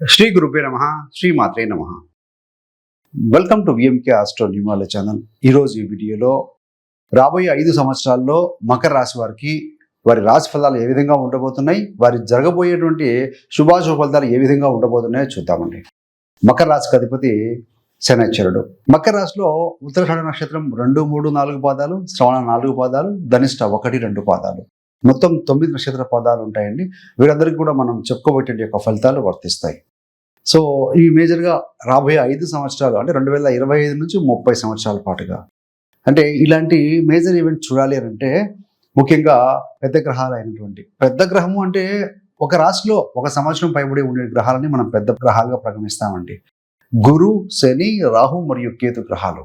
శ్రీ గురుపే నమ శ్రీ మాత్రే నమ. వెల్కమ్ టు విఎంకే ఆస్ట్రో న్యూమాల ఛానల్ ఈరోజు ఈ వీడియోలో రాబోయే ఐదు సంవత్సరాల్లో మకర రాశి వారికి వారి రాశి ఫలాలు ఏ విధంగా ఉండబోతున్నాయి వారి జరగబోయేటువంటి శుభాశుభ ఫలితాలు ఏ విధంగా ఉండబోతున్నాయో చూద్దామండి. మకర రాశికి అధిపతి శనైశ్వరుడు. మకర రాశిలో ఉత్తరాషాఢ నక్షత్రం రెండు మూడు నాలుగు పాదాలు శ్రవణ నాలుగు పాదాలు ధనిష్ట ఒకటి రెండు పాదాలు. మొత్తం తొమ్మిది నక్షత్ర పదాలు ఉంటాయండి. వీరందరికీ కూడా మనం చెప్పుకోబట్టే యొక్క ఫలితాలు వర్తిస్తాయి. సో ఇవి మేజర్గా రాబోయే ఐదు సంవత్సరాలు అంటే రెండు వేల ఇరవై ఐదు నుంచి ముప్పై సంవత్సరాల పాటుగా. అంటే ఇలాంటి మేజర్ ఈవెంట్ చూడాలి అని అంటే ముఖ్యంగా పెద్ద గ్రహాలు అయినటువంటి. పెద్ద గ్రహము అంటే ఒక రాశిలో ఒక సంవత్సరం పైబడి ఉండే గ్రహాలని మనం పెద్ద గ్రహాలుగా పరిగణిస్తామండి గురు శని రాహు మరియు కేతు గ్రహాలు.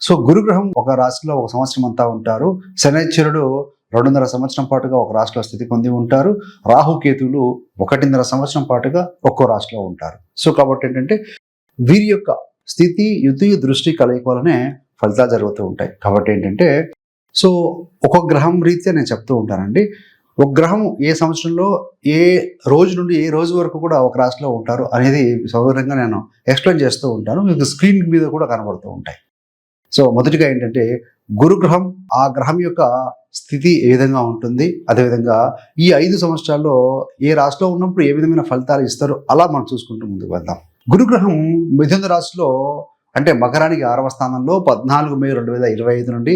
సో గురు గ్రహం ఒక రాశిలో ఒక సంవత్సరం అంతా ఉంటారు. శనైశ్వరుడు రెండున్నర సంవత్సరం పాటుగా ఒక రాశిలో స్థితి పొంది ఉంటారు. రాహుకేతువులు ఒకటిన్నర సంవత్సరం పాటుగా ఒక్కో రాశిలో ఉంటారు. సో కాబట్టి ఏంటంటే వీరి యొక్క స్థితి యుతి దృష్టి కలయిక వలనే ఫలితాలు జరుగుతూ ఉంటాయి. కాబట్టి ఏంటంటే సో ఒక గ్రహం రీత్యా నేను చెప్తూ ఉంటానండి. ఒక గ్రహం ఏ సంవత్సరంలో ఏ రోజు నుండి ఏ రోజు వరకు కూడా ఒక రాశిలో ఉంటారు అనేది సౌకర్యంగా నేను ఎక్స్ప్లెయిన్ చేస్తూ ఉంటాను. మీకు స్క్రీన్ మీద కూడా కనబడుతూ ఉంటాయి. సో మొదటిగా ఏంటంటే గురుగ్రహం ఆ గ్రహం యొక్క స్థితి ఏ విధంగా ఉంటుంది? అదేవిధంగా ఈ ఐదు సంవత్సరాల్లో ఏ రాశిలో ఉన్నప్పుడు ఏ విధమైన ఫలితాలు ఇస్తారో అలా మనం చూసుకుంటూ ముందుకు వెళ్దాం. గురుగ్రహం మిథున రాశిలో అంటే మకరానికి ఆరవ స్థానంలో పద్నాలుగు మే రెండు వేల ఇరవై ఐదు నుండి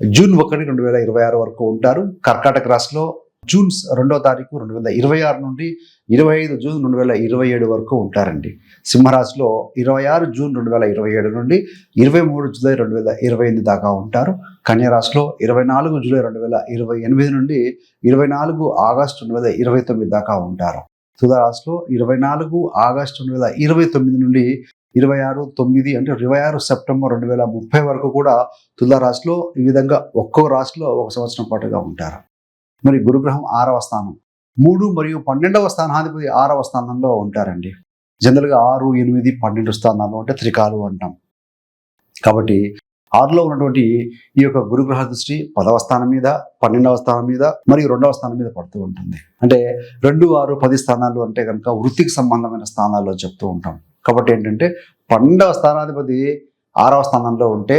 జూన్ ఒకటి రెండు వేల ఇరవై ఆరు వరకు ఉంటారు. కర్కాటక రాశిలో జూన్ రెండో తారీఖు రెండు వేల ఇరవై ఆరు నుండి ఇరవై ఐదు జూన్ రెండు వేల ఇరవై ఏడు వరకు ఉంటారండి. సింహరాశిలో ఇరవై ఆరు జూన్ రెండు వేల ఇరవై ఏడు నుండి ఇరవై మూడు జూలై రెండు వేల ఇరవై ఎనిమిది దాకా ఉంటారు. కన్యారాశిలో ఇరవై నాలుగు జూలై రెండు వేల ఇరవై ఎనిమిది నుండి ఇరవై నాలుగు ఆగస్టు రెండు వేల ఇరవై తొమ్మిది దాకా ఉంటారు. తులారాశిలో ఇరవై నాలుగు ఆగస్టు రెండు వేల ఇరవై తొమ్మిది నుండి ఇరవై ఆరు తొమ్మిది అంటే ఇరవై ఆరు సెప్టెంబర్ రెండు వేల ముప్పై వరకు కూడా తులారాశిలో ఈ విధంగా ఒక్కో రాశిలో ఒక సంవత్సరం పాటుగా ఉంటారు. మరి గురుగ్రహం ఆరవ స్థానం. మూడు మరియు పన్నెండవ స్థానాధిపతి ఆరవ స్థానంలో ఉంటారండి. జనరల్గా ఆరు ఎనిమిది పన్నెండు స్థానాలు అంటే త్రికాలు అంటాం. కాబట్టి ఆరులో ఉన్నటువంటి ఈ యొక్క గురుగ్రహ దృష్టి పదవ స్థానం మీద పన్నెండవ స్థానం మీద మరియు రెండవ స్థానం మీద పడుతూ ఉంటుంది. అంటే రెండు ఆరు పది స్థానాలు అంటే కనుక వృత్తికి సంబంధమైన స్థానాల్లో చెప్తూ ఉంటాం. కాబట్టి ఏంటంటే పన్నెండవ స్థానాధిపతి ఆరవ స్థానంలో ఉంటే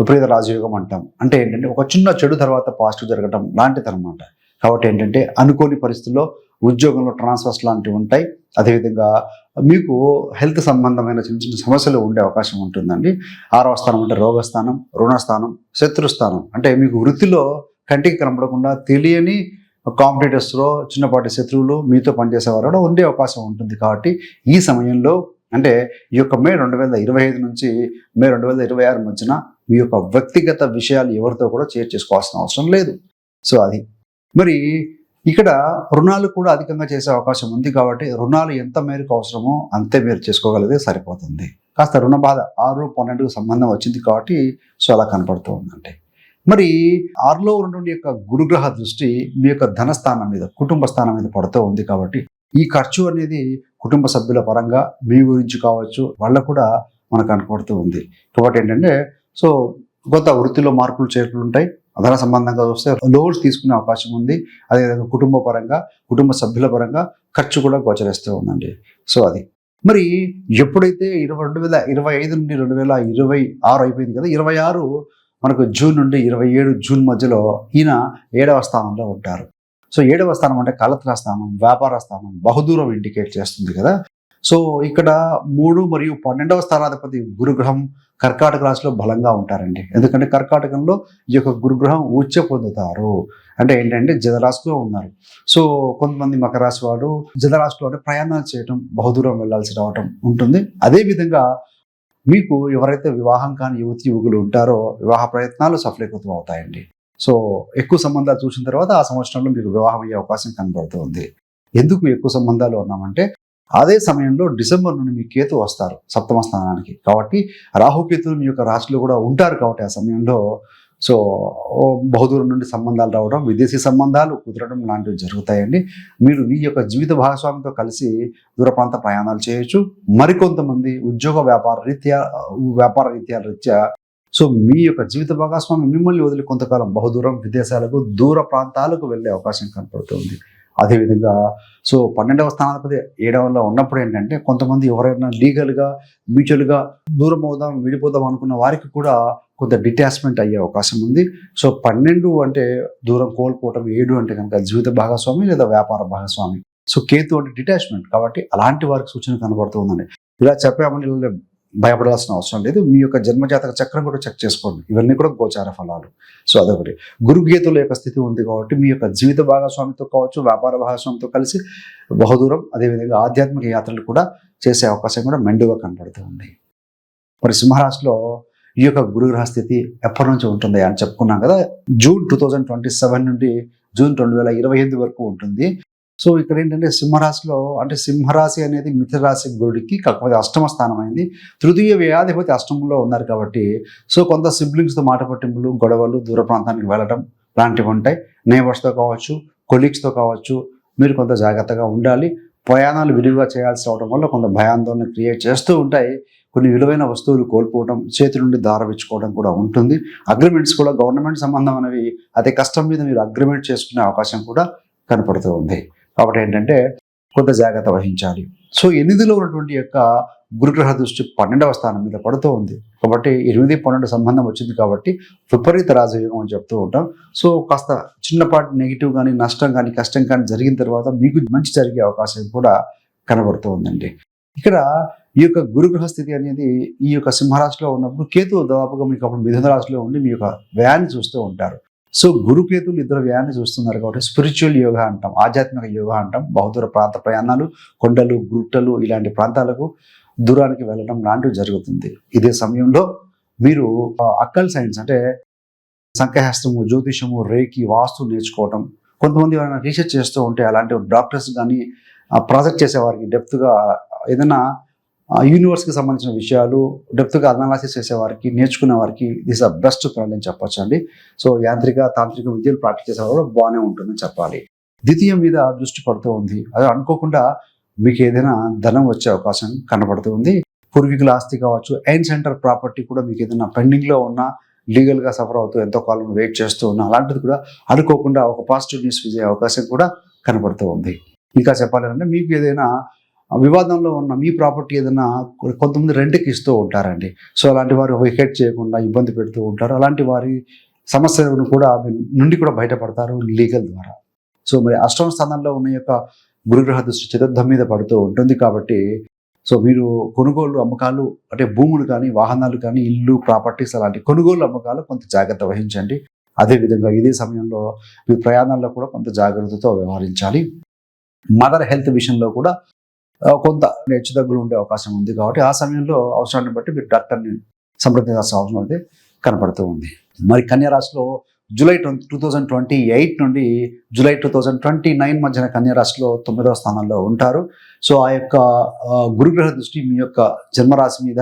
విపరీత రాజయోగం అంటాం. అంటే ఏంటంటే ఒక చిన్న చెడు తర్వాత పాజిటివ్ జరగడం లాంటిది అనమాట కాబట్టి ఏంటంటే అనుకోని పరిస్థితుల్లో ఉద్యోగంలో ట్రాన్స్ఫర్స్ లాంటివి ఉంటాయి. అదేవిధంగా మీకు హెల్త్ సంబంధమైన చిన్న చిన్న సమస్యలు ఉండే అవకాశం ఉంటుందండి. ఆరవ స్థానం అంటే రోగస్థానం రుణస్థానం శత్రుస్థానం. అంటే మీకు వృత్తిలో కంటికి కనపడకుండా తెలియని కాంపిటేటర్స్లో చిన్నపాటి శత్రువులు మీతో పనిచేసేవారు కూడా ఉండే అవకాశం ఉంటుంది. కాబట్టి ఈ సమయంలో అంటే ఈ యొక్క మే రెండు వేల ఇరవై ఐదు నుంచి మే రెండు వేల ఇరవై ఆరు మధ్యన మీ యొక్క వ్యక్తిగత విషయాలు ఎవరితో కూడా షేర్ చేసుకోవాల్సిన అవసరం లేదు. సో అది. మరి ఇక్కడ రుణాలు కూడా అధికంగా చేసే అవకాశం ఉంది కాబట్టి రుణాలు ఎంత మేరకు అవసరమో అంతే మీరు చేసుకోగలిగితే సరిపోతుంది. కాస్త రుణ బాధ ఆరు పన్నెండుకు సంబంధం వచ్చింది కాబట్టి సో అలా కనపడుతూ ఉందండి. మరి ఆరులో ఉన్నటువంటి యొక్క గురుగ్రహ దృష్టి మీ యొక్క ధనస్థానం మీద కుటుంబ స్థానం మీద పడుతూ ఉంది కాబట్టి ఈ ఖర్చు అనేది కుటుంబ సభ్యుల పరంగా మీ గురించి కావచ్చు వాళ్ళకు కూడా మనకు కనపడుతూ ఉంది. కాబట్టి ఏంటంటే సో కొంత వృత్తిలో మార్పులు చేర్పులు ఉంటాయి. అదన సంబంధంగా చూస్తే లోన్స్ తీసుకునే అవకాశం ఉంది. అదేవిధంగా కుటుంబ పరంగా కుటుంబ సభ్యుల పరంగా ఖర్చు కూడా గోచరిస్తూ ఉందండి. సో అది. మరి ఎప్పుడైతే ఇరవై రెండు వేల ఇరవై ఐదు నుండి రెండు వేల ఇరవై ఆరు అయిపోయింది కదా ఇరవై ఆరు మనకు జూన్ నుండి ఇరవై ఏడు జూన్ మధ్యలో ఈయన ఏడవ స్థానంలో ఉంటారు. సో ఏడవ స్థానం అంటే కలత్ర స్థానం వ్యాపార స్థానం బహుదూరం ఇండికేట్ చేస్తుంది కదా. సో ఇక్కడ మూడు మరియు పన్నెండవ స్థానాధిపతి గురుగ్రహం కర్కాటక రాశిలో బలంగా ఉంటారండి. ఎందుకంటే కర్కాటకంలో ఈ యొక్క గురుగ్రహం ఉచ్చ పొందుతారు. అంటే ఏంటంటే జదరాశిలో ఉన్నారు. సో కొంతమంది మకర రాశి వాడు జదరాశిలో అంటే ప్రయాణాలు చేయటం బహుదూరం వెళ్ళాల్సి రావటం ఉంటుంది. అదేవిధంగా మీకు ఎవరైతే వివాహం కాని యువతి యువకులు ఉంటారో వివాహ ప్రయత్నాలు సఫలీకృతం అవుతాయండి. సో ఎక్కువ సంబంధాలు చూసిన తర్వాత ఆ సంవత్సరంలో మీకు వివాహం అయ్యే అవకాశం కనబడుతుంది. ఎందుకు ఎక్కువ సంబంధాలు ఉన్నామంటే అదే సమయంలో డిసెంబర్ నుండి మీ కేతు వస్తారు సప్తమ స్థానానికి. కాబట్టి రాహుకేతులు మీ యొక్క రాశిలో కూడా ఉంటారు కాబట్టి ఆ సమయంలో. సో బహుదూరం నుండి సంబంధాలు రావడం విదేశీ సంబంధాలు కుదరడం లాంటివి జరుగుతాయండి. మీరు మీ యొక్క జీవిత భాగస్వామితో కలిసి దూర ప్రాంత ప్రయాణాలు చేయొచ్చు. మరికొంతమంది ఉద్యోగ వ్యాపార రీత్యా వ్యాపార రీత్యా రీత్యా. సో మీ యొక్క జీవిత భాగస్వామి మిమ్మల్ని వదిలి కొంతకాలం బహుదూరం విదేశాలకు దూర ప్రాంతాలకు వెళ్ళే అవకాశం కనపడుతుంది. అదేవిధంగా సో పన్నెండవ స్థానాధిపతి ఏడవలో ఉన్నప్పుడు ఏంటంటే కొంతమంది ఎవరైనా లీగల్గా మ్యూచువల్గా దూరం అవుదాం విడిపోదాం అనుకున్న వారికి కూడా కొంత డిటాచ్మెంట్ అయ్యే అవకాశం ఉంది. సో పన్నెండు అంటే దూరం కోల్పోవటం ఏడు అంటే కనుక జీవిత భాగస్వామి లేదా వ్యాపార భాగస్వామి. సో కేతు అంటే డిటాచ్మెంట్ కాబట్టి అలాంటి వారికి సూచన కనబడుతుందండి ఇలా చెప్పామని భయపడాల్సిన అవసరం లేదు. మీ యొక్క జన్మజాతక చక్రం కూడా చెక్ చేసుకోండి. ఇవన్నీ కూడా గోచార ఫలాలు. సో అదొకటి. గురుగేతుల యొక్క స్థితి ఉంది కాబట్టి మీ యొక్క జీవిత భాగస్వామితో కావచ్చు వ్యాపార భాగస్వామితో కలిసి బహుదూరం అదేవిధంగా ఆధ్యాత్మిక యాత్రలు కూడా చేసే అవకాశం కూడా మెండుగా కనబడుతూ ఉంది. మరి సింహరాశిలో ఈ యొక్క గురుగ్రహ స్థితి ఎప్పటి నుంచి ఉంటుంది అని చెప్పుకున్నాం కదా? June two thousand twenty seven నుండి జూన్ రెండు వేల ఇరవై ఎనిమిది వరకు ఉంటుంది. సో ఇక్కడ ఏంటంటే సింహరాశిలో అంటే సింహరాశి అనేది మిథురాశి గురుడికి కాకపోతే అష్టమ స్థానం అయింది తృతీయ వ్యాధిపతి అష్టమంలో ఉన్నారు కాబట్టి సో కొంత సిబ్లింగ్స్తో మాట పట్టింపులు గొడవలు దూర ప్రాంతానికి వెళ్ళడం లాంటివి ఉంటాయి. నేబర్స్తో కావచ్చు కొలీగ్స్తో కావచ్చు మీరు కొంత జాగ్రత్తగా ఉండాలి. ప్రయాణాలు విరివిగా చేయాల్సి అవడం వల్ల కొంత భయాందోళన క్రియేట్ చేస్తూ ఉంటాయి. కొన్ని విలువైన వస్తువులు కోల్పోవడం చేతి నుండి దారవించుకోవడం కూడా ఉంటుంది. అగ్రిమెంట్స్ కూడా గవర్నమెంట్ సంబంధం అనేవి అతి కష్టం మీద మీరు అగ్రిమెంట్ చేసుకునే అవకాశం కూడా కనపడుతూ ఉంది. కాబట్టి ఏంటంటే కొంత జాగ్రత్త వహించాలి. సో ఎనిమిదిలో ఉన్నటువంటి యొక్క గురుగ్రహ దృష్టి పన్నెండవ స్థానం మీద పడుతూ ఉంది. కాబట్టి ఎనిమిది పన్నెండు సంబంధం వచ్చింది కాబట్టి విపరీత రాజయోగం అని చెప్తూ ఉంటాం. సో కాస్త చిన్నపాటి నెగిటివ్ కానీ నష్టం కానీ కష్టం కానీ జరిగిన తర్వాత మీకు మంచి జరిగే అవకాశం కూడా కనబడుతూ ఉందండి. ఇక్కడ ఈ యొక్క గురుగ్రహ స్థితి అనేది ఈ యొక్క సింహరాశిలో ఉన్నప్పుడు కేతు దాదాపుగా మీకు అప్పుడు మిథున రాశిలో ఉండి మీ యొక్క వ్యయాన్ని చూస్తూ ఉంటారు. సో గురుకేతులు ఇద్దరు వ్యయాన్ని చూస్తున్నారు కాబట్టి స్పిరిచువల్ యోగ అంటాం ఆధ్యాత్మిక యోగా అంటాం బహుదూర ప్రాంత ప్రయాణాలు కొండలు గుట్టలు ఇలాంటి ప్రాంతాలకు దూరానికి వెళ్ళడం లాంటివి జరుగుతుంది. ఇదే సమయంలో మీరు అక్కల్ సైన్స్ అంటే సంఖ్యాశాస్త్రము జ్యోతిషము రేకి వాస్తు నేర్చుకోవటం కొంతమంది ఎవరైనా రీసెర్చ్ చేస్తూ ఉంటే అలాంటి డాక్టర్స్ కానీ ప్రాజెక్ట్ చేసేవారికి డెప్త్గా ఏదైనా యూనివర్స్కి సంబంధించిన విషయాలు డెప్త్గా అనాలసిస్ చేసేవారికి నేర్చుకునే వారికి దిస్ ఆర్ బెస్ట్ ఫ్రెండ్ అని చెప్పొచ్చు అండి సో యాంత్రిక తాంత్రిక విద్యలు ప్రాక్టీస్ చేసేవారు కూడా బాగానే ఉంటుందని చెప్పాలి. ద్వితీయం మీద దృష్టి పడుతూ ఉంది. అది అనుకోకుండా మీకు ఏదైనా ధనం వచ్చే అవకాశం కనబడుతూ ఉంది. పూర్వీకుల ఆస్తి కావచ్చు ఎయిన్ సెంటర్ ప్రాపర్టీ కూడా మీకు ఏదైనా పెండింగ్లో ఉన్న లీగల్గా సఫర్ అవుతూ ఎంతో కాలం వెయిట్ చేస్తూ ఉన్నా అలాంటిది కూడా అనుకోకుండా ఒక పాజిటివ్ న్యూస్ విజయ అవకాశం కూడా కనబడుతూ ఉంది. ఇంకా చెప్పాలంటే మీకు ఏదైనా వివాదంలో ఉన్న మీ ప్రాపర్టీ ఏదైనా కొంతమంది రెంట్కి ఇస్తూ ఉంటారండి. సో అలాంటి వారు వికెట్ చేయకుండా ఇబ్బంది పెడుతూ ఉంటారు. అలాంటి వారి సమస్యలను కూడా నుండి కూడా బయటపడతారు లీగల్ ద్వారా. సో మరి అష్టమ స్థానంలో ఉన్న యొక్క గురుగ్రహ దృష్టి చతుర్థం మీద పడుతూ ఉంటుంది కాబట్టి సో మీరు కొనుగోలు అమ్మకాలు అంటే భూములు కానీ వాహనాలు కానీ ఇల్లు ప్రాపర్టీస్ అలాంటి కొనుగోలు అమ్మకాలు కొంత జాగ్రత్త వహించండి. అదేవిధంగా ఇదే సమయంలో మీ ప్రయాణాల్లో కూడా కొంత జాగ్రత్తతో వ్యవహరించాలి. మదర్ హెల్త్ విషయంలో కూడా కొంత కొంత హెచ్చుతగ్గులు ఉండే అవకాశం ఉంది కాబట్టి ఆ సమయంలో అవసరాన్ని బట్టి మీరు డాక్టర్ని సంప్రదించాల్సిన అవసరం అయితే కనపడుతూ ఉంది. మరి కన్యా రాశిలో July twenty two thousand twenty eight నుండి July two thousand twenty nine మధ్యన కన్యారాశిలో తొమ్మిదవ స్థానంలో ఉంటారు. సో ఆ యొక్క గురుగ్రహ దృష్టి మీ యొక్క జన్మరాశి మీద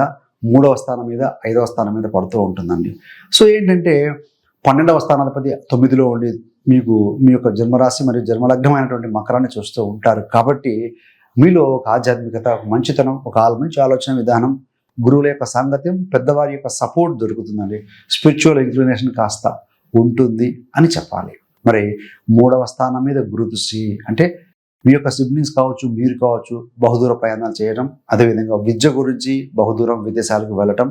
మూడవ స్థానం మీద ఐదవ స్థానం మీద పడుతూ ఉంటుందండి. సో ఏంటంటే పన్నెండవ స్థానాధిపతి తొమ్మిదిలో ఉండి మీకు మీ యొక్క జన్మరాశి మరియు జన్మలగ్నమైనటువంటి మకరాన్ని చూస్తూ ఉంటారు. కాబట్టి మీలో ఒక ఆధ్యాత్మికత ఒక మంచితనం ఒక మంచి ఆలోచన విధానం గురువుల యొక్క సాంగత్యం పెద్దవారి యొక్క సపోర్ట్ దొరుకుతుందండి. స్పిరిచువల్ ఇంక్లినేషన్ కాస్త ఉంటుంది అని చెప్పాలి. మరి మూడవ స్థానం మీద గురుదృష్టి అంటే మీ యొక్క సిబ్లింగ్స్ కావచ్చు మీరు కావచ్చు బహుదూర ప్రయాణాలు చేయడం అదేవిధంగా విద్య గురించి బహుదూరం విదేశాలకు వెళ్ళటం.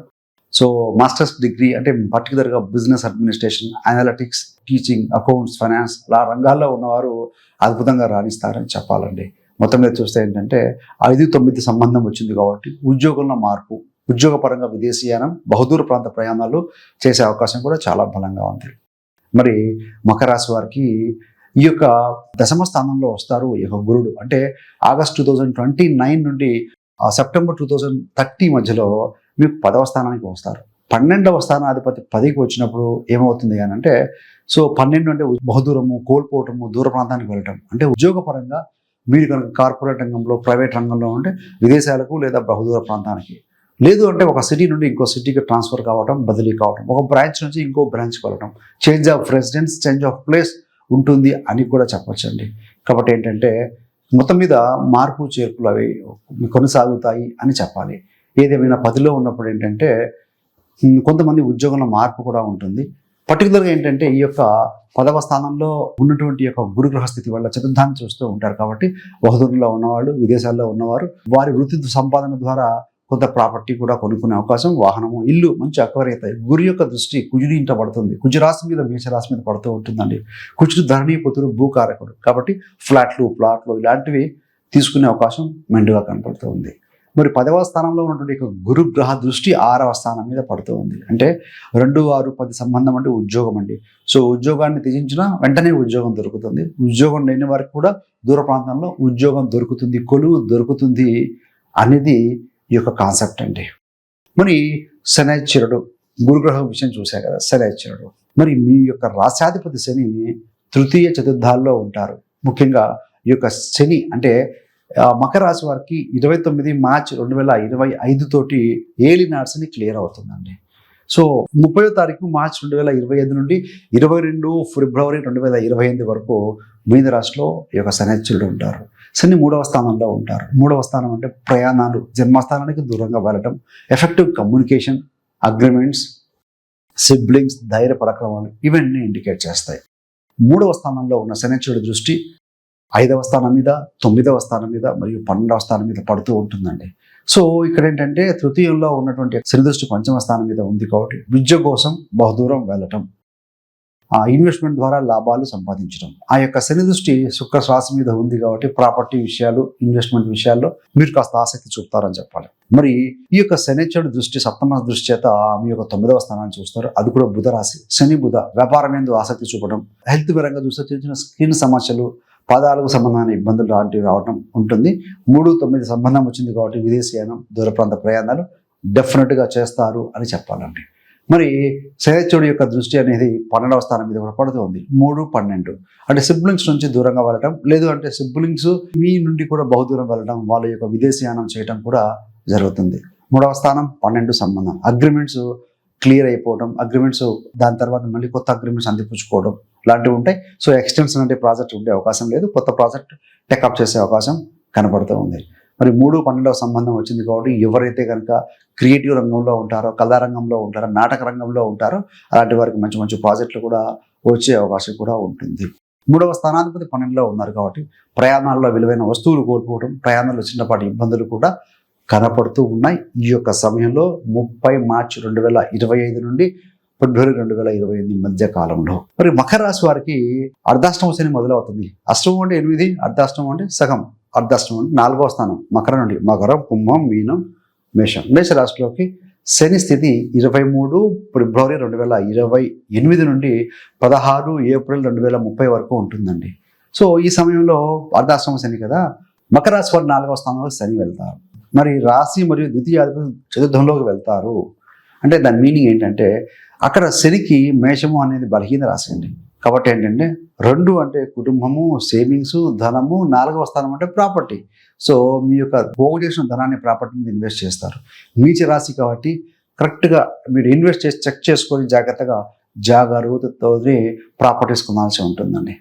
సో మాస్టర్స్ డిగ్రీ అంటే పర్టికులర్గా business administration analytics teaching accounts finance అలా రంగాల్లో ఉన్నవారు అద్భుతంగా రాణిస్తారని చెప్పాలండి. మొత్తం మీద చూస్తే ఏంటంటే ఐదు తొమ్మిది సంబంధం వచ్చింది కాబట్టి ఉద్యోగంలో మార్పు ఉద్యోగపరంగా విదేశీయానం బహుదూర ప్రాంత ప్రయాణాలు చేసే అవకాశం కూడా చాలా బలంగా ఉంది. మరి మకర రాశి వారికి ఈ యొక్క దశమ స్థానంలో వస్తారు ఈ యొక్క గురుడు. అంటే August two thousand twenty nine నుండి ఆ సెప్టెంబర్ టూ థౌజండ్ థర్టీ మధ్యలో మీకు పదవ స్థానానికి వస్తారు. పన్నెండవ స్థానాధిపతి పదికి వచ్చినప్పుడు ఏమవుతుంది అని అంటే సో పన్నెండు అంటే బహుదూరము కోల్పోవటము దూర ప్రాంతానికి వెళ్ళటం. అంటే ఉద్యోగపరంగా మీరు కనుక కార్పొరేట్ రంగంలో ప్రైవేట్ రంగంలో ఉంటే విదేశాలకు లేదా బహుదూర ప్రాంతానికి. లేదు అంటే ఒక సిటీ నుండి ఇంకో సిటీకి ట్రాన్స్ఫర్ కావడం బదిలీ కావడం ఒక బ్రాంచ్ నుంచి ఇంకో బ్రాంచ్కి వెళ్ళడం change of residence change of place ఉంటుంది అని కూడా చెప్పొచ్చండి. కాబట్టి ఏంటంటే మొత్తం మీద మార్పు చేర్పులు అవి కొనసాగుతాయి అని చెప్పాలి. ఏదేమైనా పదిలో ఉన్నప్పుడు ఏంటంటే కొంతమంది ఉద్యోగంలో మార్పు కూడా ఉంటుంది. పర్టికులర్గా ఏంటంటే ఈ యొక్క పదవ స్థానంలో ఉన్నటువంటి యొక్క గురు స్థితి వల్ల చతుర్థాన్ని చూస్తూ ఉంటారు కాబట్టి వహదూరులో ఉన్నవాళ్ళు విదేశాల్లో ఉన్నవారు వారి వృత్తి సంపాదన ద్వారా కొంత ప్రాపర్టీ కూడా కొనుక్కునే అవకాశం వాహనము ఇల్లు మంచి అక్వైర్ అవుతాయి గురి యొక్క దృష్టి కుజుడి ఇంట పడుతుంది. కుజురాశి మీద మేషరాశి మీద పడుతూ ఉంటుందండి. కుజుడు ధరణీపుతుడు భూకారకుడు. కాబట్టి ఫ్లాట్లు ప్లాట్లు ఇలాంటివి తీసుకునే అవకాశం మెండుగా కనపడుతూ ఉంది. మరి పదవ స్థానంలో ఉన్నటువంటి గురు గ్రహ దృష్టి ఆరవ స్థానం మీద పడుతూ ఉంది. అంటే రెండు ఆరు పది సంబంధం అంటే ఉద్యోగం అండి. సో ఉద్యోగాన్ని త్యజించినా వెంటనే ఉద్యోగం దొరుకుతుంది. ఉద్యోగం లేని వారికి కూడా దూర ప్రాంతంలో ఉద్యోగం దొరుకుతుంది కొలువు దొరుకుతుంది అనేది ఈ యొక్క కాన్సెప్ట్ అండి. మరి శనైశ్వరుడు గురుగ్రహం విషయం చూసా కదా శనైశ్వరుడు మరి మీ యొక్క రాశాధిపతి శని తృతీయ చతుర్థాల్లో ఉంటారు. ముఖ్యంగా ఈ యొక్క శని అంటే మకర రాశి వారికి ఇరవై తొమ్మిది మార్చ్ రెండు వేల ఇరవై ఐదు తోటి ఏలి నాడ్స్ని క్లియర్ అవుతుందండి. సో ముప్పయో తారీఖు మార్చ్ రెండు వేల ఇరవై ఐదు నుండి ఇరవై రెండు ఫిబ్రవరి రెండు వేల ఇరవై ఎనిమిది వరకు మీన రాశిలో ఈ యొక్క శనిశ్వరుడు ఉంటారు. శని మూడవ స్థానంలో ఉంటారు. మూడవ స్థానం అంటే ప్రయాణాలు జన్మస్థానానికి దూరంగా వెళ్ళటం ఎఫెక్టివ్ కమ్యూనికేషన్ అగ్రిమెంట్స్ సిబ్లింగ్స్ ధైర్య పరాక్రమాలు ఇవన్నీ ఇండికేట్ చేస్తాయి. మూడవ స్థానంలో ఉన్న శనిశ్వరుడి దృష్టి ఐదవ స్థానం మీద తొమ్మిదవ స్థానం మీద మరియు పన్నెండవ స్థానం మీద పడుతూ ఉంటుందండి. సో ఇక్కడ ఏంటంటే తృతీయంలో ఉన్నటువంటి శని పంచమ స్థానం మీద ఉంది కాబట్టి విద్య కోసం బహుదూరం వెళ్ళటం ఆ ఇన్వెస్ట్మెంట్ ద్వారా లాభాలు సంపాదించడం ఆ యొక్క శని దృష్టి శుక్ర శ్వాస మీద ఉంది కాబట్టి ప్రాపర్టీ విషయాలు ఇన్వెస్ట్మెంట్ విషయాల్లో మీరు కాస్త ఆసక్తి చూపుతారని చెప్పాలి. మరి ఈ యొక్క శనిచ్చడు దృష్టి సప్తమ దృష్టి చేత మీ యొక్క తొమ్మిదవ స్థానాన్ని చూస్తారు. అది కూడా బుధ రాశి. శని బుధ వ్యాపారం ఎందు ఆసక్తి చూపడం హెల్త్ పరంగా చూస్తే చిన్న చిన్న స్కిన్ సమస్యలు పాదాలకు సంబంధమైన ఇబ్బందులు లాంటివి రావడం ఉంటుంది. మూడు తొమ్మిది సంబంధం వచ్చింది కాబట్టి విదేశీయానం దూర ప్రాంత ప్రయాణాలు డెఫినెట్గా చేస్తారు అని చెప్పాలండి. మరి శనిచుడు యొక్క దృష్టి అనేది పన్నెండవ స్థానం మీద కూడా పడుతుంది మూడు పన్నెండు. అంటే సిబ్లింగ్స్ నుంచి దూరంగా వెళ్ళడం లేదు అంటే సిబ్లింగ్స్ మీ నుండి కూడా బహుదూరం వెళ్ళడం వాళ్ళ యొక్క విదేశీయానం చేయడం కూడా జరుగుతుంది. మూడవ స్థానం పన్నెండు సంబంధం. అగ్రిమెంట్స్ క్లియర్ అయిపోవడం అగ్రిమెంట్స్ దాని తర్వాత మళ్ళీ కొత్త అగ్రిమెంట్స్ అందిపుచ్చుకోవడం లాంటివి ఉంటాయి. సో ఎక్స్టెన్షన్ అంటే ప్రాజెక్ట్ ఉండే అవకాశం లేదు. కొత్త ప్రాజెక్ట్ టెకప్ చేసే అవకాశం కనపడుతూ ఉంది. మరి మూడు పన్నెండవ సంబంధం వచ్చింది కాబట్టి ఎవరైతే కనుక క్రియేటివ్ రంగంలో ఉంటారో కళా రంగంలో ఉంటారో నాటక రంగంలో ఉంటారో అలాంటి వారికి మంచి మంచి ప్రాజెక్టులు కూడా వచ్చే అవకాశం కూడా ఉంటుంది. మూడవ స్థానాధిపతి పన్నెండులో ఉన్నారు కాబట్టి ప్రయాణాల్లో విలువైన వస్తువులు కోల్పోవడం ప్రయాణంలో చిన్నపాటి ఇబ్బందులు కూడా కనపడుతూ ఉన్నాయి. ఈ యొక్క సమయంలో ముప్పై మార్చి రెండు వేల ఇరవై ఐదు నుండి ఫిబ్రవరి రెండు వేల ఇరవై ఎనిమిది మధ్య కాలంలో. మరి మకర రాశి వారికి అర్ధాష్టమ శని మొదలవుతుంది. అష్టమం అంటే ఎనిమిది అర్ధాష్టమం అంటే సగం అర్ధాష్టమం అంటే నాలుగవ స్థానం మకర నుండి మకరం కుంభం మీనం మేషం. మేష రాశిలోకి శని స్థితి ఇరవై మూడు ఫిబ్రవరి రెండు వేల ఇరవై ఎనిమిది నుండి పదహారు ఏప్రిల్ రెండు వేల ముప్పై వరకు ఉంటుందండి. సో ఈ సమయంలో అర్ధాష్టమ శని కదా. మకర రాశి వారు నాలుగవ స్థానంలో శని వెళ్తారు. మరి రాశి మరియు ద్వితీయ చతుర్థంలోకి వెళ్తారు. అంటే దాని మీనింగ్ ఏంటంటే అక్కడ శనికి మేషము అనేది బలహీన రాశి అండి. కాబట్టి ఏంటంటే రెండు అంటే కుటుంబము సేవింగ్స్ ధనము నాలుగవ స్థానం అంటే ప్రాపర్టీ సో మీ యొక్క పోగు చేసిన ధనాన్ని ప్రాపర్టీ మీద ఇన్వెస్ట్ చేస్తారు. మీచ రాశి కాబట్టి కరెక్ట్గా మీరు ఇన్వెస్ట్ చేసి చెక్ చేసుకొని జాగ్రత్తగా జాగరూకతతో ప్రాపర్టీస్ కొనాల్సి ఉంటుందండి.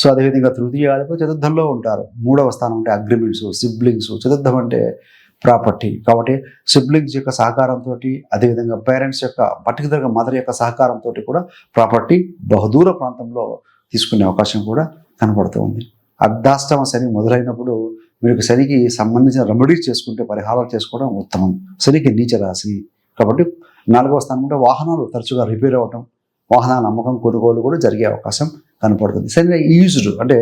సో అదేవిధంగా తృతీయ అధిపతి చతుర్థంలో ఉంటారు. మూడవ స్థానం అంటే అగ్రిమెంట్స్ సిబ్లింగ్స్ చతుర్థం అంటే ప్రాపర్టీ కాబట్టి సిబ్లింగ్స్ యొక్క సహకారంతో అదేవిధంగా పేరెంట్స్ యొక్క పర్టికులర్గా మదర్ యొక్క సహకారంతో కూడా ప్రాపర్టీ బహుదూర ప్రాంతంలో తీసుకునే అవకాశం కూడా కనపడుతుంది అర్ధాష్టమ శని మొదలైనప్పుడు మీరు శనికి సంబంధించిన రెమెడీస్ చేసుకుంటే పరిహారాలు చేసుకోవడం ఉత్తమం. శనికి నీచ రాశి. కాబట్టి నాలుగవ స్థానం అంటే వాహనాలు తరచుగా రిపేర్ అవ్వటం వాహనాల అమ్మకం కొనుగోలు కూడా జరిగే అవకాశం కనపడుతుంది. సరే యూజ్డ్ అంటే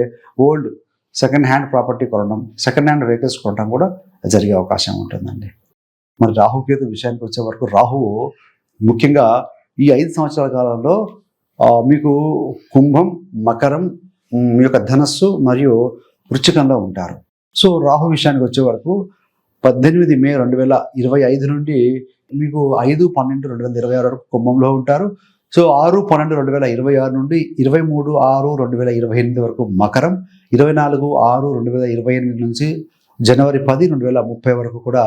ఓల్డ్ సెకండ్ హ్యాండ్ ప్రాపర్టీ కొనడం సెకండ్ హ్యాండ్ వెహికల్స్ కొనడం కూడా జరిగే అవకాశం ఉంటుందండి. మరి రాహుకేతు విషయానికి వచ్చే వరకు రాహువు ముఖ్యంగా ఈ ఐదు సంవత్సరాల కాలంలో మీకు కుంభం మకరం మీ యొక్క ధనస్సు మరియు వృచ్చికంలో ఉంటారు. సో రాహు విషయానికి వచ్చే వరకు పద్దెనిమిది మే రెండు వేల ఇరవై ఐదు నుండి మీకు ఐదు పన్నెండు రెండు వేల ఇరవై ఆరు వరకు కుంభంలో ఉంటారు. సో ఆరు పన్నెండు రెండు వేల ఇరవై ఆరు నుండి ఇరవై మూడు ఆరు రెండు వేల ఇరవై ఎనిమిది వరకు మకరం ఇరవై నాలుగు ఆరు రెండు వేల ఇరవై ఎనిమిది నుంచి జనవరి పది రెండు వేల ముప్పై వరకు కూడా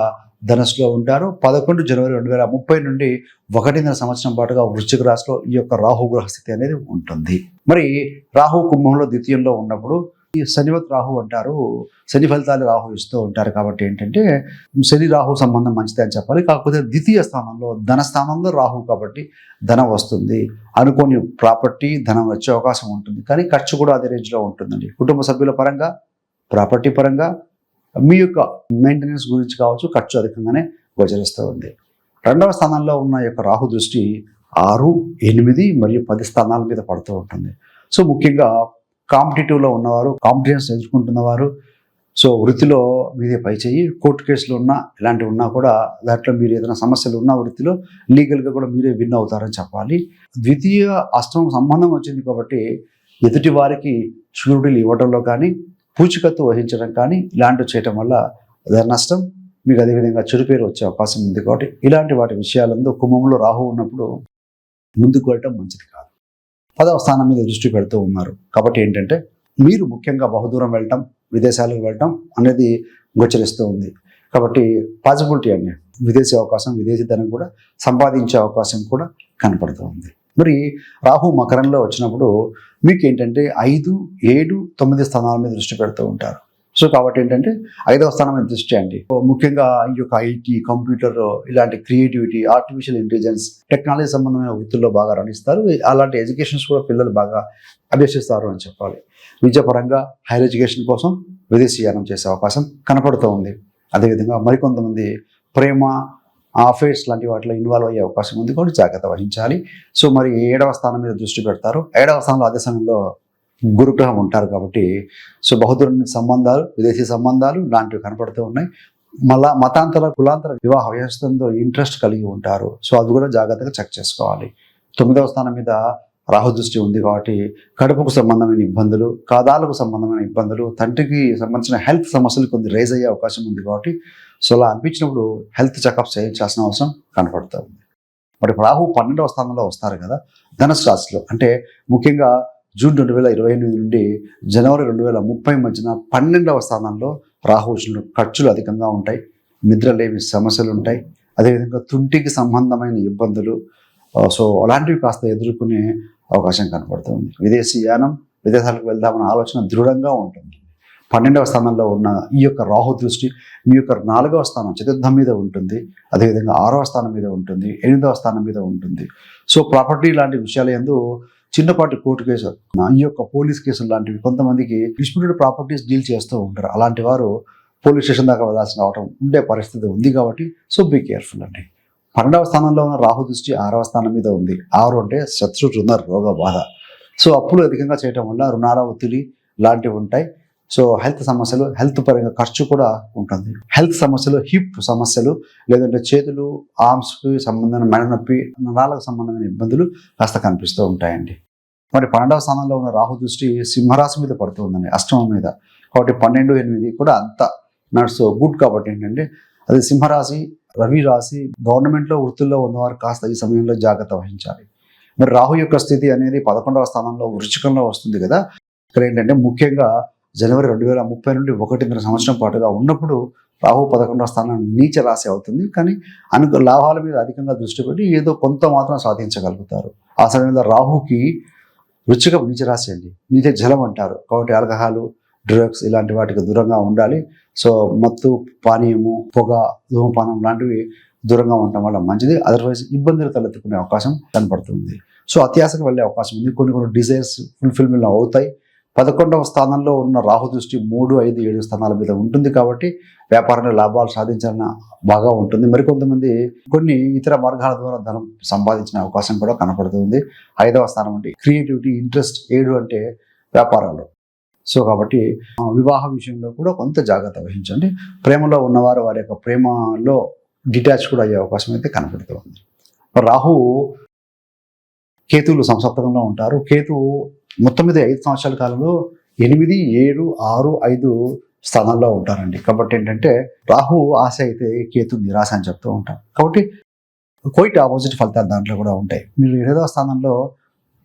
ధనస్సులో ఉంటారు. పదకొండు జనవరి రెండు వేల ముప్పై నుండి ఒకటిన్నర సంవత్సరం పాటుగా వృశ్చిక రాశిలో ఈ యొక్క రాహు గ్రహ స్థితి అనేది ఉంటుంది. మరి రాహు కుంభంలో ద్వితీయంలో ఉన్నప్పుడు ఈ శనివత్ రాహు అంటారు. శని ఫలితాలు రాహు ఇస్తూ ఉంటారు కాబట్టి ఏంటంటే శని రాహు సంబంధం మంచిదే అని చెప్పాలి. కాకపోతే ద్వితీయ స్థానంలో ధన స్థానంలో రాహు కాబట్టి ధనం వస్తుంది. అనుకోని ప్రాపర్టీ ధనం వచ్చే అవకాశం ఉంటుంది. కానీ ఖర్చు కూడా అదే రేంజ్లో ఉంటుందండి. కుటుంబ సభ్యుల పరంగా ప్రాపర్టీ పరంగా మీ యొక్క మెయింటెనెన్స్ గురించి కావచ్చు ఖర్చు అధికంగానే గోచరిస్తూ ఉంది. రెండవ స్థానంలో ఉన్న యొక్క రాహు దృష్టి ఆరు ఎనిమిది మరియు పది స్థానాల మీద పడుతూ ఉంటుంది. సో ముఖ్యంగా కాంపిటేటివ్లో ఉన్నవారు కాంపిటీషన్స్ ఎదుర్కొంటున్నవారు సో వృత్తిలో మీదే పై చేయి కోర్టు కేసులు ఉన్నా ఇలాంటివి ఉన్నా కూడా దాంట్లో మీరు ఏదైనా సమస్యలు ఉన్నా వృత్తిలో లీగల్గా కూడా మీరే విన్ అవుతారని చెప్పాలి. ద్వితీయ అష్టమం సంబంధం వచ్చింది కాబట్టి ఎదుటి వారికి షూరిటీలు ఇవ్వడంలో కానీ పూచికత్తు వహించడం కానీ ఇలాంటివి చేయటం వల్ల నష్టం. మీకు అదేవిధంగా చెడు పేరు వచ్చే అవకాశం ఉంది కాబట్టి ఇలాంటి వాటి విషయాలందు కుంభంలో రాహు ఉన్నప్పుడు ముందుకు వెళ్ళటం మంచిది. పదవ స్థానం మీద దృష్టి పెడుతూ ఉన్నారు. కాబట్టి ఏంటంటే మీరు ముఖ్యంగా బహుదూరం వెళ్ళటం విదేశాలకు వెళ్ళటం అనేది గోచరిస్తూ ఉంది. కాబట్టి పాసిబిలిటీ అండి. విదేశీ అవకాశం విదేశీ ధనం కూడా సంపాదించే అవకాశం కూడా కనపడుతూ ఉంది. మరి రాహు మకరంలో వచ్చినప్పుడు మీకు ఏంటంటే ఐదు ఏడు తొమ్మిది స్థానాల మీద దృష్టి పెడుతూ ఉంటారు. సో కాబట్టి ఏంటంటే ఐదవ స్థానం మీద దృష్టి అండి. ముఖ్యంగా ఈ యొక్క ఐటీ కంప్యూటర్ ఇలాంటి క్రియేటివిటీ ఆర్టిఫిషియల్ ఇంటెలిజెన్స్ టెక్నాలజీ సంబంధమైన వృత్తుల్లో బాగా రణిస్తారు. అలాంటి ఎడ్యుకేషన్స్ కూడా పిల్లలు బాగా అభ్యసిస్తారు అని చెప్పాలి. విద్యాపరంగా హైయర్ ఎడ్యుకేషన్ కోసం విదేశీయానం చేసే అవకాశం కనపడుతూ ఉంది. అదేవిధంగా మరికొంతమంది ప్రేమ ఆఫేర్స్ లాంటి వాటిలో ఇన్వాల్వ్ అయ్యే అవకాశం ఉంది కాబట్టి జాగ్రత్త వహించాలి. సో మరి ఏడవ స్థానం మీద దృష్టి పెడతారు? ఏడవ స్థానంలో అదే సమయంలో గురుగ్రహం ఉంటారు కాబట్టి సో బహుదూర సంబంధాలు విదేశీ సంబంధాలు లాంటివి కనపడుతూ ఉన్నాయి. మళ్ళా మతాంతర కులాంతర వివాహ వ్యవస్థతో ఇంట్రెస్ట్ కలిగి ఉంటారు. సో అది కూడా జాగ్రత్తగా చెక్ చేసుకోవాలి. తొమ్మిదవ స్థానం మీద రాహు దృష్టి ఉంది కాబట్టి కడుపుకు సంబంధమైన ఇబ్బందులు కాదాలకు సంబంధమైన ఇబ్బందులు తండ్రికి సంబంధించిన హెల్త్ సమస్యలు కొన్ని రేజ్ అయ్యే అవకాశం ఉంది కాబట్టి సో అలా అనిపించినప్పుడు హెల్త్ చెకప్ చేయించాల్సిన అవసరం కనపడుతుంది మరి రాహు పన్నెండవ స్థానంలో వస్తారు కదా ధనుసు రాశిలో. అంటే ముఖ్యంగా జూన్ రెండు వేల ఇరవై ఎనిమిది నుండి జనవరి రెండు వేల ముప్పై మధ్యన పన్నెండవ స్థానంలో రాహు ఖర్చులు అధికంగా ఉంటాయి నిద్రలేమి సమస్యలు ఉంటాయి అదేవిధంగా తుంటికి సంబంధమైన ఇబ్బందులు సో అలాంటివి కాస్త ఎదుర్కొనే అవకాశం కనపడుతుంది. విదేశీ యానం విదేశాలకు వెళ్దామన్న ఆలోచన దృఢంగా ఉంటుంది. పన్నెండవ స్థానంలో ఉన్న ఈ యొక్క రాహు దృష్టి మీ యొక్క నాలుగవ స్థానం చతుర్థం మీద ఉంటుంది అదేవిధంగా ఆరవ స్థానం మీద ఉంటుంది ఎనిమిదవ స్థానం మీద ఉంటుంది. సో ప్రాపర్టీ లాంటి విషయాలు ఎందు చిన్నపాటి కోర్టు కేసు. ఈ యొక్క పోలీస్ కేసులు లాంటివి కొంతమందికి డిస్ప్యూటెడ్ ప్రాపర్టీస్ డీల్ చేస్తూ ఉంటారు. అలాంటి వారు పోలీస్ స్టేషన్ దాకా వెళ్ళాల్సిన అవటం ఉండే పరిస్థితి ఉంది కాబట్టి సో బీ కేర్ఫుల్ అండి. పన్నెండవ స్థానంలో ఉన్న రాహు దృష్టి ఆరవ స్థానం మీద ఉంది. ఆరు అంటే శత్రు రుణ రోగ బాధ. సో అప్పులు అధికంగా చేయటం వల్ల రుణాల ఒత్తిడి లాంటివి ఉంటాయి. సో హెల్త్ సమస్యలు హెల్త్ పరంగా ఖర్చు కూడా ఉంటుంది. హెల్త్ సమస్యలు హిప్ సమస్యలు లేదంటే చేతులు ఆర్మ్స్కి సంబంధమైన మెడ నొప్పి నరాలకు సంబంధమైన ఇబ్బందులు కాస్త కనిపిస్తూ ఉంటాయండి. మరి పన్నెండవ స్థానంలో ఉన్న రాహు దృష్టి సింహరాశి మీద పడుతుందండి అష్టమం మీద. కాబట్టి పన్నెండు ఎనిమిది కూడా అంత నట్స్ గుడ్ కాబట్టి ఏంటంటే అది సింహరాశి రవి రాశి గవర్నమెంట్లో వృత్తుల్లో ఉన్నవారు కాస్త ఈ సమయంలో జాగ్రత్త వహించాలి. మరి రాహు యొక్క స్థితి అనేది పదకొండవ స్థానంలో వృచ్చికంలో వస్తుంది కదా. ఇక్కడ ఏంటంటే ముఖ్యంగా జనవరి రెండు వేల ముప్పై నుండి ఒకటిన్నర సంవత్సరం పాటుగా ఉన్నప్పుడు రాహు పదకొండవ స్థానం నీచ రాశి అవుతుంది. కానీ అను లాభాల మీద అధికంగా దృష్టి పెట్టి ఏదో కొంత మాత్రం సాధించగలుగుతారు. ఆ సమయంలో రాహుకి వృచ్చికం నీచ రాశి అండి. నీచ జలం అంటారు. కాబట్టి ఆల్కహాలు డ్రగ్స్ ఇలాంటి వాటికి దూరంగా ఉండాలి. సో మత్తు పానీయము పొగ ధూమపానం లాంటివి దూరంగా ఉండటం వల్ల మంచిది. అదర్వైజ్ ఇబ్బందులు తలెత్తుకునే అవకాశం కనపడుతుంది. సో అత్యాశకు వెళ్ళే అవకాశం ఉంది. కొన్ని కొన్ని డిజైర్స్ ఫుల్ఫిల్మెంట్ అవుతాయి. పదకొండవ స్థానంలో ఉన్న రాహు దృష్టి మూడు ఐదు ఏడు స్థానాల మీద ఉంటుంది కాబట్టి వ్యాపారంలో లాభాలు సాధించాలన్న బాగా ఉంటుంది. మరికొంతమంది కొన్ని ఇతర మార్గాల ద్వారా ధనం సంపాదించిన అవకాశం కూడా కనపడుతుంది. ఐదవ స్థానం అంటే క్రియేటివిటీ ఇంట్రెస్ట్ ఏడు అంటే వ్యాపారాలు. సో కాబట్టి వివాహ విషయంలో కూడా కొంత జాగ్రత్త వహించండి. ప్రేమలో ఉన్నవారు వారి యొక్క ప్రేమలో డిటాచ్ కూడా అయ్యే అవకాశం అయితే కనపడుతుంది రాహు కేతువులు సంసప్తకంలో ఉంటారు. కేతువు మొత్తం మీద ఐదు సంవత్సరాల కాలంలో ఎనిమిది ఏడు ఆరు ఐదు స్థానాల్లో ఉంటారండి. కాబట్టి ఏంటంటే రాహు ఆశ అయితే కేతు నిరాశ అని చెప్తూ ఉంటాం. కాబట్టి కోయిట్ ఆపోజిట్ ఫలితాలు దాంట్లో కూడా ఉంటాయి. మీరు ఎనిమిదవ స్థానంలో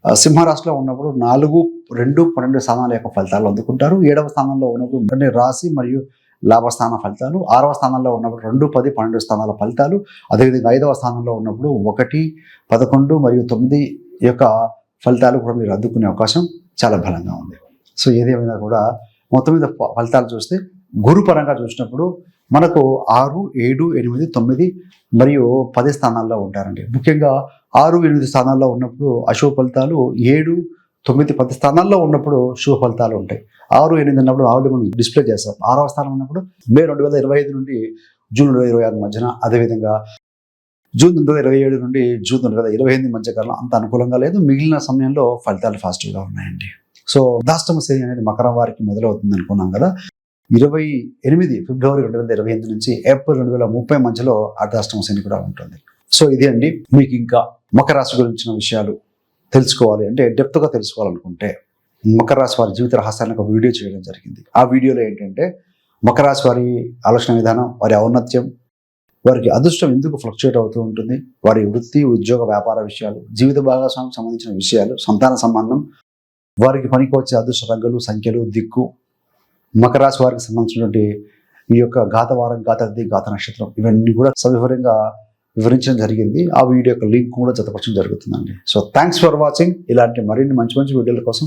సింహరాశిలో ఉన్నప్పుడు నాలుగు రెండు పన్నెండు స్థానాల యొక్క ఫలితాలు అందుకుంటారు. ఏడవ స్థానంలో ఉన్నప్పుడు అంటే రాశి మరియు లాభస్థాన ఫలితాలు. ఆరవ స్థానంలో ఉన్నప్పుడు రెండు పది పన్నెండు స్థానాల ఫలితాలు. అదేవిధంగా ఐదవ స్థానంలో ఉన్నప్పుడు ఒకటి పదకొండు మరియు తొమ్మిది యొక్క ఫలితాలు కూడా మీరు అద్దుకునే అవకాశం చాలా బలంగా ఉంది. సో ఏదేమైనా కూడా మొత్తం మీద ఫలితాలు చూస్తే గురుపరంగా చూసినప్పుడు మనకు ఆరు ఏడు ఎనిమిది తొమ్మిది మరియు పది స్థానాల్లో ఉంటారండి. ముఖ్యంగా ఆరు ఎనిమిది స్థానాల్లో ఉన్నప్పుడు అశుభ ఫలితాలు ఏడు తొమ్మిది పది స్థానాల్లో ఉన్నప్పుడు శుభ ఫలితాలు ఉంటాయి. ఆరు ఎనిమిది ఉన్నప్పుడు ఆల్రెడీ మనం డిస్ప్లే చేస్తాం. ఆరవ స్థానం ఉన్నప్పుడు మే రెండు వేల ఇరవై ఐదు నుండి జూన్ రెండు వేల ఇరవై ఆరు మధ్యన అదేవిధంగా జూన్ రెండు వేల ఇరవై ఏడు నుండి జూన్ రెండు వేల ఇరవై ఎనిమిది మధ్య కాలం అంత అనుకూలంగా లేదు. మిగిలిన సమయంలో ఫలితాలు పాజిటివ్గా ఉన్నాయండి. సో దాష్టమ శని అనేది మకరం వారికి మొదలవుతుంది అనుకున్నాం కదా. ఇరవై ఎనిమిది ఫిబ్రవరి రెండు వేల ఇరవై ఎనిమిది నుంచి ఏప్రిల్ రెండు వేల ముప్పై మధ్యలో అర్ధాష్టమ శని కూడా ఉంటుంది. సో ఇదే అండి. మీకు ఇంకా మకర రాశి గురించిన విషయాలు తెలుసుకోవాలి అంటే డెప్త్గా తెలుసుకోవాలనుకుంటే మకర రాశి వారి జీవిత రహస్యాన్ని ఒక వీడియో చేయడం జరిగింది. ఆ వీడియోలో ఏంటంటే మకర రాశి వారి ఆలోచన విధానం వారి ఔన్నత్యం వారికి అదృష్టం ఎందుకు ఫ్లక్చుయేట్ అవుతూ ఉంటుంది? వారి వృత్తి ఉద్యోగ వ్యాపార విషయాలు జీవిత భాగస్వామికి సంబంధించిన విషయాలు సంతాన సంబంధం వారికి పనికి వచ్చే అదృష్ట రంగులు సంఖ్యలు దిక్కు మకర రాశి వారికి సంబంధించినటువంటి ఈ యొక్క గాతవారం గాతది గాత నక్షత్రం ఇవన్నీ కూడా సవివరంగా వివరించడం జరిగింది. ఆ వీడియో యొక్క లింక్ కూడా జతపరచడం జరుగుతుందండి. సో థ్యాంక్స్ ఫర్ వాచింగ్ ఇలాంటి మరిన్ని మంచి మంచి వీడియోల కోసం